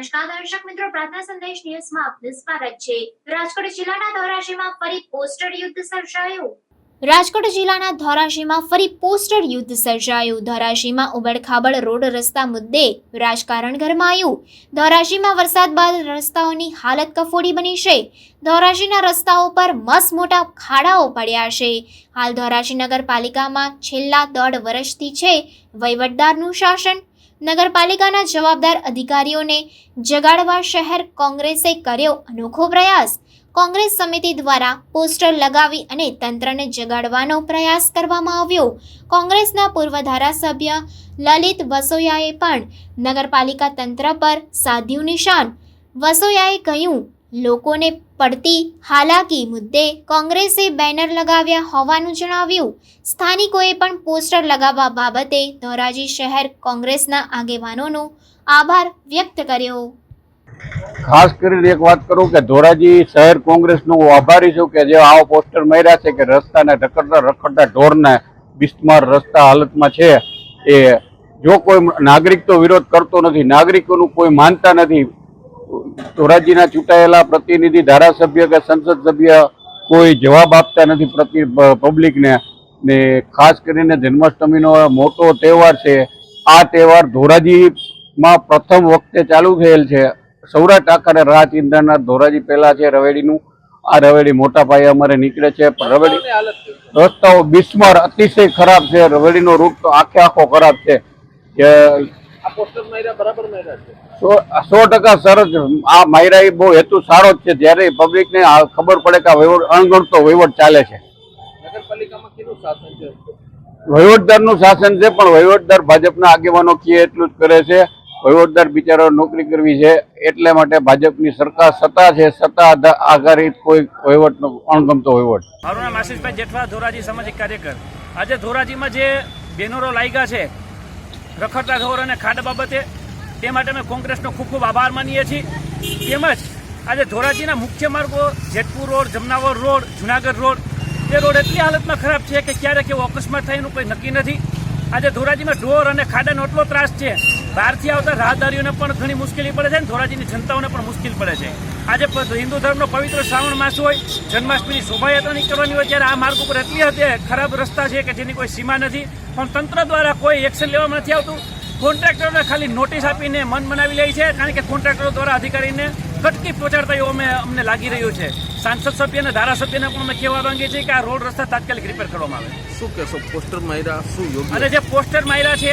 નમસ્કાર દર્શક મિત્રો, પ્રાર્થના સંદેશ ન્યૂઝમાં આપનું સ્વાગત છે. રાજકોટ જિલ્લાના ધોરાજીમાં ફરી પોસ્ટર યુદ્ધ સર્જાયું. રાજકોટ જિલ્લાના ધોરાજીમાં ફરી પોસ્ટર યુદ્ધ સર્જાયું. ધોરાજીમાં ઉબડખાબડ રોડ રસ્તા મુદ્દે રાજકારણ ગરમાયું. ધોરાજીમાં વરસાદ બાદ રસ્તાઓની હાલત કફોડી બની છે. ધોરાજીના રસ્તાઓ પર મસ્ત મોટા ખાડાઓ પડ્યા છે. હાલ ધોરાજી નગરપાલિકામાં છેલ્લા દોઢ વર્ષથી છે વહીવટદારનું શાસન નગરપાલિકાના જવાબદાર અધિકારીઓને જગાડવા શહેર કોંગ્રેસે કર્યો અનોખો પ્રયાસ. કોંગ્રેસ સમિતિ દ્વારા પોસ્ટર લગાવી અને તંત્રને જગાડવાનો પ્રયાસ કરવામાં આવ્યો. કોંગ્રેસના પૂર્વ ધારાસભ્ય લલિત વસોયાએ પણ નગરપાલિકા તંત્ર પર સાધ્યું નિશાન. વસોયાએ કહ્યું લોકોને પડતી હાલાકી મુદ્દે કોંગ્રેસે બેનર લગાવ્યા હોવાનું જણાવ્યું. સ્થાનિકોએ પણ પોસ્ટર લગાવવા બાબતે ધોરાજી શહેર કોંગ્રેસના આગેવાનોનો આભાર વ્યક્ત કર્યો. ખાસ કરીને એક વાત કરું કે ધોરાજી શહેર કોંગ્રેસનો હું આભારી છું કે જે આવા પોસ્ટર મળ્યા છે કે રસ્તાને રખડતા રખડતા ઢોરને બિસ્માર રસ્તા હાલતમાં છે. એ જો કોઈ નાગરિક તો વિરોધ કરતો નથી. નાગરિકોનું કોઈ માનતા નથી. ધોરાજીના ચૂંટાયેલા પ્રતિનિધિ ધારાસભ્ય કે સંસદ સભ્ય કોઈ જવાબ આપતા નથી પ્રતિ પબ્લિકને. ને ખાસ કરીને જન્માષ્ટમીનો મોટો તહેવાર છે. આ તહેવાર ધોરાજીમાં પ્રથમ વખતે ચાલુ થયેલ છે. સૌરાષ્ટ્ર આકારે રાત ઇન્દ્રના ધોરાજી પહેલાં છે રવેડીનું. આ રવેડી મોટા પાયે અમારે નીકળે છે. પણ રવેડી રસ્તાઓ બિસ્માર અતિશય ખરાબ છે. રવેડીનો રૂટ તો આખે આખો ખરાબ છે. સો ટકા સરસ. આ માયરા એ બહુ હેતુ સારો જ છે. જ્યારે પબ્લિકને ખબર પડે કે વહીવટ અણગણતો વહીવટ ચાલે છે. નગરપાલિકામાં કેવું શાસન છે? વહીવટદારનું શાસન છે પણ વહીવટદાર ભાજપના આગેવાનો કીએ એટલું જ કરે છે. વહીવટદાર બિચારો નોકરી કરવી છે એટલે માટે ભાજપની સરકાર સત્તા છે. સત્તા આધારિત કોઈ વહીવટનો અણગમતો વહીવટ. મારું નામ આશીષભાઈ જેઠવા ધોરાજી સામાજિક કાર્યકર. આજે ધોરાજીમાં જે બેનરો લાગ્યા છે રખડતા ઢોર અને ખાડા બાબતે તે માટે અમે કોંગ્રેસનો ખૂબ ખૂબ આભાર માનીએ છીએ. તેમજ આજે ધોરાજીના મુખ્ય માર્ગો, Jetpur road, Jamnavar road, Junagadh road, તે રોડ એટલી હાલતમાં ખરાબ છે કે ક્યારેક એવો અકસ્માત થાય એનું કોઈ નક્કી નથી. આજે ધોરાજીમાં ઢોર અને ખાડાનો એટલો ત્રાસ છે, બહારથી આવતા રાહદારીઓને પણ ઘણી મુશ્કેલી પડે છે અને ધોરાજીની જનતાઓને પણ મુશ્કેલ પડે છે. આજે હિન્દુ ધર્મનો પવિત્ર શ્રાવણ માસ હોય, જન્માષ્ટમીની શોભાયાત્રા નીકળવાની હોય, ત્યારે આ માર્ગ ઉપર એટલી હદે ખરાબ રસ્તા છે કે જેની કોઈ સીમા નથી. પણ તંત્ર દ્વારા કોઈ એક્શન લેવામાં નથી આવતું. કોન્ટ્રાક્ટરોને ખાલી નોટિસ આપીને મન મનાવી લે છે, કારણ કે કોન્ટ્રાક્ટરો દ્વારા અધિકારીને કટકી પહોંચાડતા એવું અમે અમને લાગી રહ્યું છે. સાંસદ સભ્ય અને ધારાસભ્યને પણ અમે કહેવા માંગીએ છીએ કે આ રોડ રસ્તા તાત્કાલિક રિપેર કરવામાં આવે. શું કહેશો? પોસ્ટર માર્યા શું યોગ્ય? અને જે પોસ્ટર માર્યા છે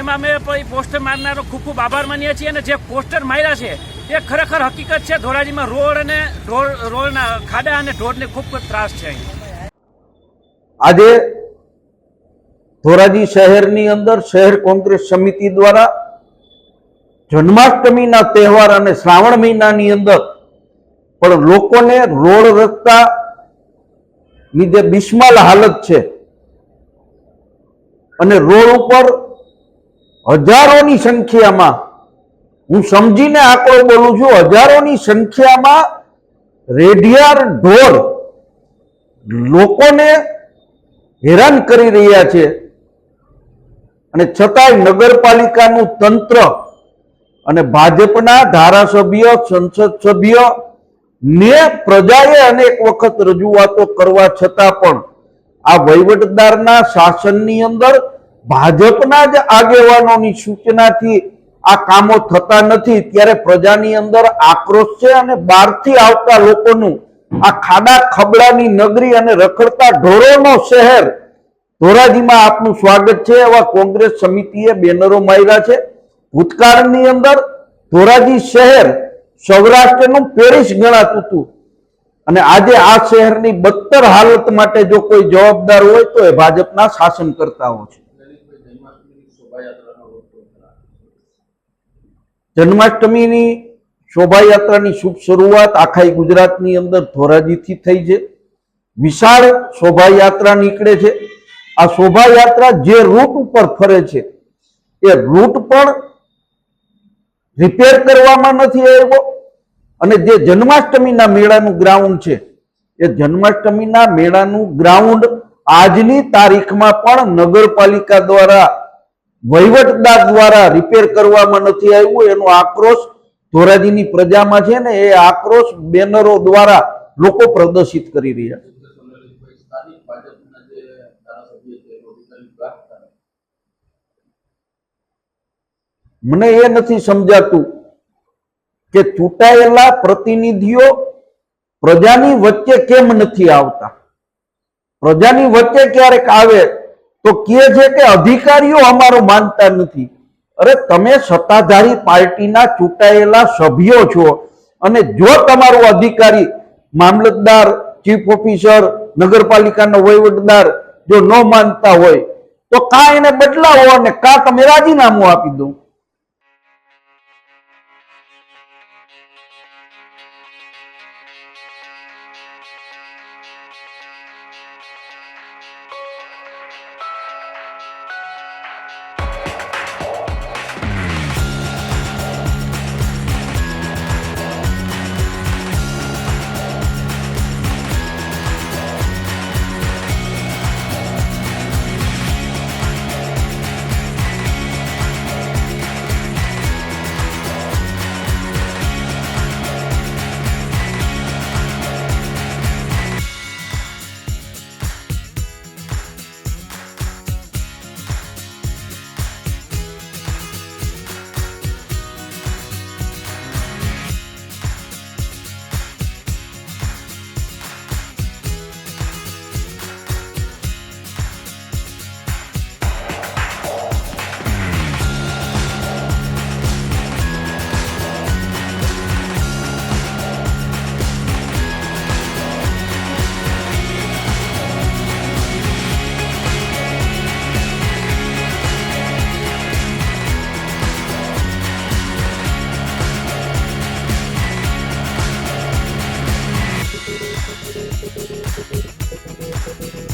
એમાં અમે પોસ્ટર મારનારો ખૂબ ખૂબ આભાર માનીએ છીએ અને જે પોસ્ટર માર્યા છે એ ખરેખર હકીકત છે ધોરાજીમાં રોડ અને ઢોર રોડના ખાડા અને ઢોરને ખૂબ ખૂબ ત્રાસ છે અહીં. આજે ધોરાજી શહેરની અંદર શહેર કોંગ્રેસ સમિતિ દ્વારા જન્માષ્ટમીના તહેવાર અને શ્રાવણ મહિનાની અંદર પણ લોકોને રોડ રસ્તા ની જે બિસ્માલ હાલત છે. અને રોડ ઉપર હજારોની સંખ્યામાં, હું સમજીને આંકડો બોલું છું, હજારોની સંખ્યામાં રેઢિયાર ઢોર લોકોને હેરાન કરી રહ્યા છે. અને છતાંય નગરપાલિકાનું તંત્ર અને ભાજપના ધારાસભ્ય, સંસદ સભ્ય ને પ્રજાએ અનેક વખત રજૂઆતો કરવા છતાં પણ આ વહીવટદારના શાસનની અંદર ભાજપના જ આગેવાનોની સૂચનાથી આ કામો થતા નથી. ત્યારે પ્રજાની અંદર આક્રોશ છે અને બહારથી આવતા લોકોનું આ ખાડા ખબડાની નગરી અને રખડતા ઢોરોનો શહેર ધોરાજીમાં આપનું સ્વાગત છે. એવા કોંગ્રેસ સમિતિએ બેનરો માર્યા છે. ભૂતકાળની અંદર ધોરાજી શહેર સૌરાષ્ટ્રનું પેરિસ ગણાતું હતું. અને આજે આ શહેરની બદતર હાલત માટે જો કોઈ જવાબદાર હોય તો એ ભાજપના શાસન કરતાઓ છે. જન્માષ્ટમીની શોભાયાત્રાની શુભ શરૂઆત આખા ગુજરાતની અંદર ધોરાજીથી થઈ છે. વિશાળ શોભાયાત્રા નીકળે છે. આ શોભાયાત્રા જે રૂટ ઉપર ફરે છે, એ રૂટ પણ રિપેર કરવામાં નથી આવ્યો. અને જે જન્માષ્ટમીના મેળાનું ગ્રાઉન્ડ છે, એ જન્માષ્ટમીના મેળાનું ગ્રાઉન્ડ આજની તારીખમાં પણ નગરપાલિકા દ્વારા, વહીવટદાર દ્વારા રિપેર કરવામાં નથી આવ્યું. એનો આક્રોશ ધોરાજીની પ્રજામાં છે ને, એ આક્રોશ બેનરો દ્વારા લોકો પ્રદર્શિત કરી રહ્યા છે સ્થાનિક ભાજપના જે ધારાસભ્ય છે એ અધિકારી વાત કરે મને એ નથી સમજાતું કે ચૂંટાયેલા પ્રતિનિધિઓ પ્રજાની વચ્ચે કેમ નથી આવતા? પ્રજાની વચ્ચે ક્યારેક આવે તો કહે છે કે અધિકારીઓ અમારો માનતા નથી. અરે તમે સત્તાધારી પાર્ટીના ચૂંટાયેલા સભ્યો છો અને જો તમારો અધિકારી મામલતદાર, ચીફ ઓફિસર, નગરપાલિકાનો વહીવટદાર જો ન માનતા હોય, તો કા એને બદલાવો અને કા તમે રાજીનામું આપી દો.